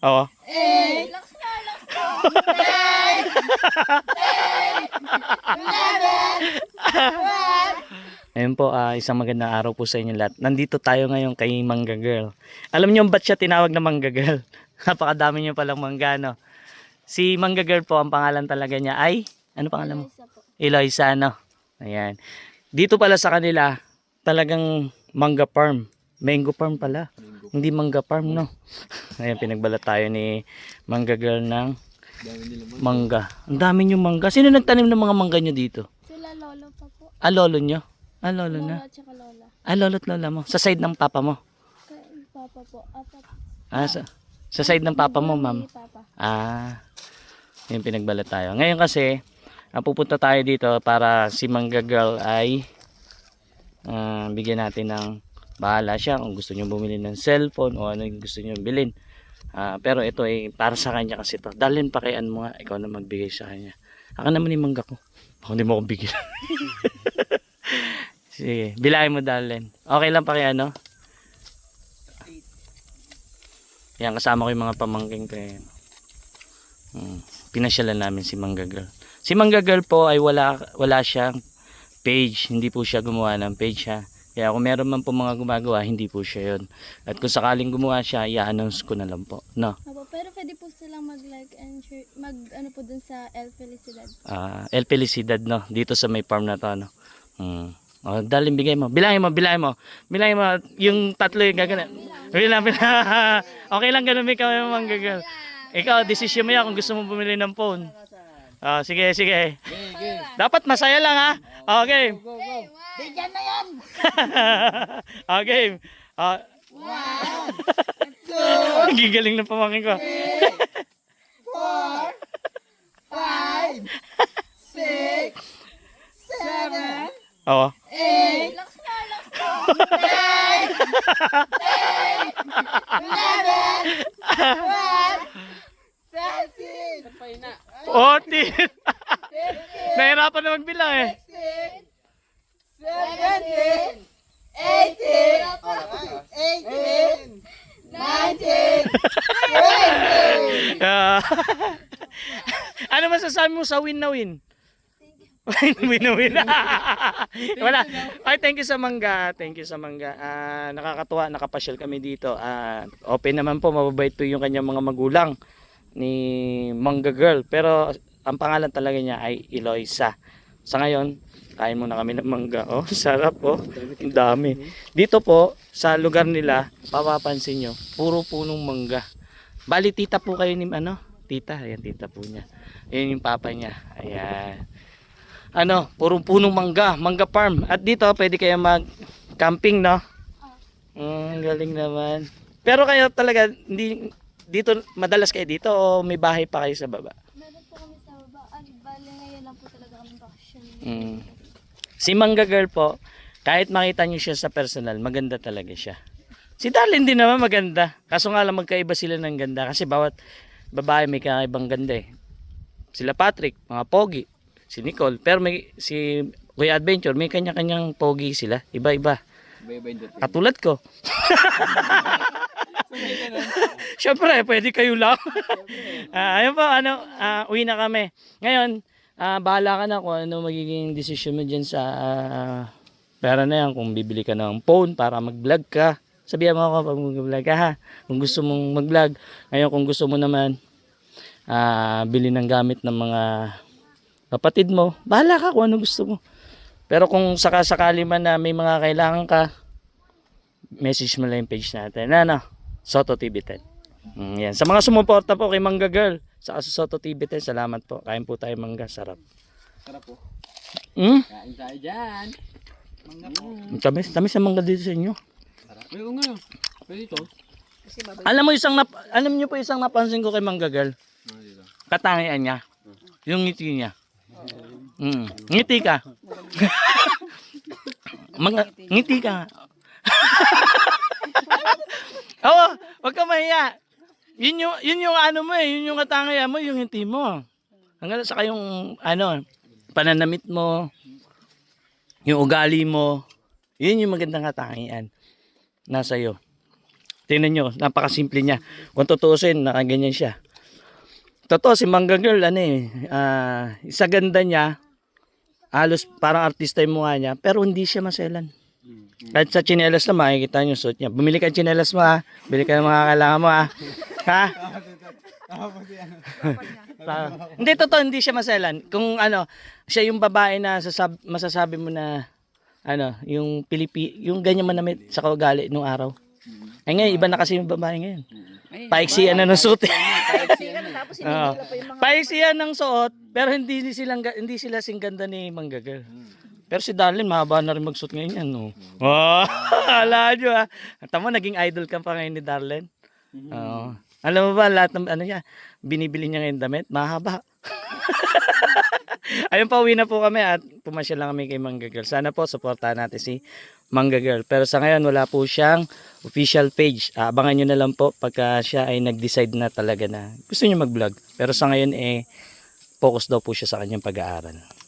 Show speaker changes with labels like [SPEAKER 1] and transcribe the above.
[SPEAKER 1] Oo.
[SPEAKER 2] Relax na, relax.
[SPEAKER 1] Ayun po, ah, isang magandang araw po sa inyo lahat. Nandito tayo ngayon kay Mangga Girl. Alam niyo ba't siya tinawag na Mangga Girl? Napakadami niyo palang mangga, no? Si Mangga Girl po, ang pangalan talaga niya ay, ano pangalan mo?
[SPEAKER 2] Isa po.
[SPEAKER 1] Eloisa, no? Ayan. Dito pala sa kanila, talagang mangga farm. Mango farm pala. Hindi mangga farm, no? Ayan, pinagbalat tayo ni Mangga Girl ng mangga. Ang dami niyo mangga. Sino nagtanim ng mga mangga niyo dito?
[SPEAKER 2] Sila lolo pa po.
[SPEAKER 1] Ah, lolo niyo? Ah, lolo na.
[SPEAKER 2] Lolo at saka lola.
[SPEAKER 1] Ah, lolo't lola mo. Sa side ng papa mo.
[SPEAKER 2] Kay papa po. Apat.
[SPEAKER 1] Ah, sa, sa side ng papa mo, ma'am. Ah, yung pinagbalat tayo. Ngayon kasi, ah, pupunta tayo dito para si Mangga Girl ay ah, bigyan natin ng bahala siya kung gusto niyo bumili ng cellphone o ano gusto niyo bilhin. Ah, pero ito ay para sa kanya kasi to. Dalhin pa kay mo nga, ikaw na magbigay sa kanya. Ako naman yung mangga ko. Ako hindi mo ako bigyan. Sige, bilahin mo dalhin. Okay lang pa kay ano? Yan, kasama ko yung mga pamangking ko. eh. Hmm. Pinasyalan namin si Mangga Girl. Si Mangga Girl po ay wala, wala siyang page. Hindi po siya gumawa ng page ha. Kaya kung meron man po mga gumagawa, hindi po siya yon. At kung sakaling gumawa siya, i-announce ko na lang po. No?
[SPEAKER 2] Apo, pero pwede po silang mag-like and share, mag ano po dun sa El Felicidad.
[SPEAKER 1] Ah, El Felicidad, no? Dito sa may farm na to, no? Hmm. Oh, dalim bigay mo. Bilangin mo, bilangin mo. Bilangin mo, yung tatlo yung gagana. Bilang, bilang. okay lang ganun, ikaw yung Mangga Girl. Ikaw, decision mo yan kung gusto mo bumili ng phone. Ah, sige, sige. Dapat masaya lang ha. Okay.
[SPEAKER 2] Bigyan na yan!
[SPEAKER 1] okay. Ah. Gigaling ng pamangkin ko. Oo.
[SPEAKER 2] Relax na, relax.
[SPEAKER 1] 40. Nahirapan na magbilang eh. 18, 19, ano masasabi mo sa win na win? win na win. Wala. Ay, thank you sa mangga. Thank you sa mangga. Ah, nakakatuwa, nakapasyal kami dito. Ah, open naman po, mababait po yung kanyang mga magulang ni Mangga Girl. Pero ang pangalan talaga niya ay Eloisa. Sa ngayon, kain muna kami ng mangga. Oh, sarap oh. Ang dami. Dito po, sa lugar nila, papapansin nyo, puro punong mangga. Bali, tita po kayo ni ano? Tita, ayan tita po niya. Ayan yung papa niya. Ayan. Ano, puro punong mangga, mangga farm. At dito, pwede kayo mag-camping, no? Mm, galing naman. Pero kayo talaga, hindi, dito, madalas kayo dito o may bahay pa kayo sa baba?
[SPEAKER 2] Meron po kami sa baba. At bali ngayon lang po talaga kami bakasyon.
[SPEAKER 1] Mm. Si Mangga Girl po, kahit makita niyo siya sa personal, maganda talaga siya. Si Darlene din naman maganda. Kaso nga lang magkaiba sila ng ganda kasi bawat babae may kakaibang ganda eh. Sila Patrick, mga pogi. Si Nicole, pero may si Kuya Adventure, may kanya-kanyang pogi sila. Iba-iba. Katulad ko. Siyempre, pwede kayo lang. Ah, ayun po, ano, ah, uwi na kami. Ngayon, ah, bahala ka na kung ano magiging decision mo dyan sa ah, pera na yan. Kung bibili ka ng phone para mag-vlog ka. Sabihan mo ako pag mag-vlog ka ha. Kung gusto mong mag-vlog. Ngayon, kung gusto mo naman, ah, bili ng gamit ng mga kapatid mo, bahala ka kung ano gusto mo. Pero kung sakasakali man na may mga kailangan ka, message mo lang yung page natin. Ano? Soto TV 10. Mm, yan. Sa mga sumuporta po kay Mangga Girl, sa Soto TV 10, salamat po. Kain po tayo mangga, sarap.
[SPEAKER 3] Sarap po.
[SPEAKER 1] Hmm?
[SPEAKER 3] Kain tayo dyan. Mangga po.
[SPEAKER 1] Tamis, tamis ang mangga dito sa inyo.
[SPEAKER 3] Sarap. May nga. Pwede ito.
[SPEAKER 1] Alam mo isang nap alam niyo po isang napansin ko kay Mangga Girl.
[SPEAKER 3] Ah, dito.
[SPEAKER 1] Katangian niya. Yung ngiti niya. Mm. Ngiti ka. Mga, ngiti ka. Oo, wag ka mahiya. Yun yung, yun yung ano mo eh, yun yung katangian mo, yung ngiti mo. Hanggang sa yung ano, pananamit mo, yung ugali mo, yun yung magandang katangian nasa iyo. Tingnan nyo, napakasimple niya. Kung tutuusin, nakaganyan siya. Totoo, si Mangga Girl, ano eh, ah, sa ganda niya, halos parang artista yung mukha niya, pero hindi siya maselan. Kahit sa chinelas lang, makikita niyo yung suot niya. Bumili ka ng chinelas mo ha. Bili ka ng mga kailangan mo ha. Ha? Pa- hindi totoo, hindi siya maselan. Kung ano, siya yung babae na sasab- masasabi mo na ano, yung Pilipi, yung ganyan manamit sa kaugali nung araw. Ay ngayon, iba na kasi yung babae ngayon. Paiksiyan na ng suot. eh. Paiksiyan ng suot, pero hindi silang hindi sila sing ganda ni Manggagel. Pero si Darlene, mahaba na rin magsuot ngayon yan, no? Oh, ala nyo ah. Tama, naging idol ka pa ngayon ni Darlene. Oo. Alam mo ba, lahat ng ano niya, binibili niya ngayon damit, mahaba. Ayun pa, uwi na po kami at pumasya lang kami kay Mangga Girl. Sana po, supportahan natin si Mangga Girl. Pero sa ngayon, wala po siyang official page. Abangan nyo na lang po pagka siya ay nag-decide na talaga na gusto niya mag-vlog. Pero sa ngayon, eh, focus daw po siya sa kanyang pag-aaral.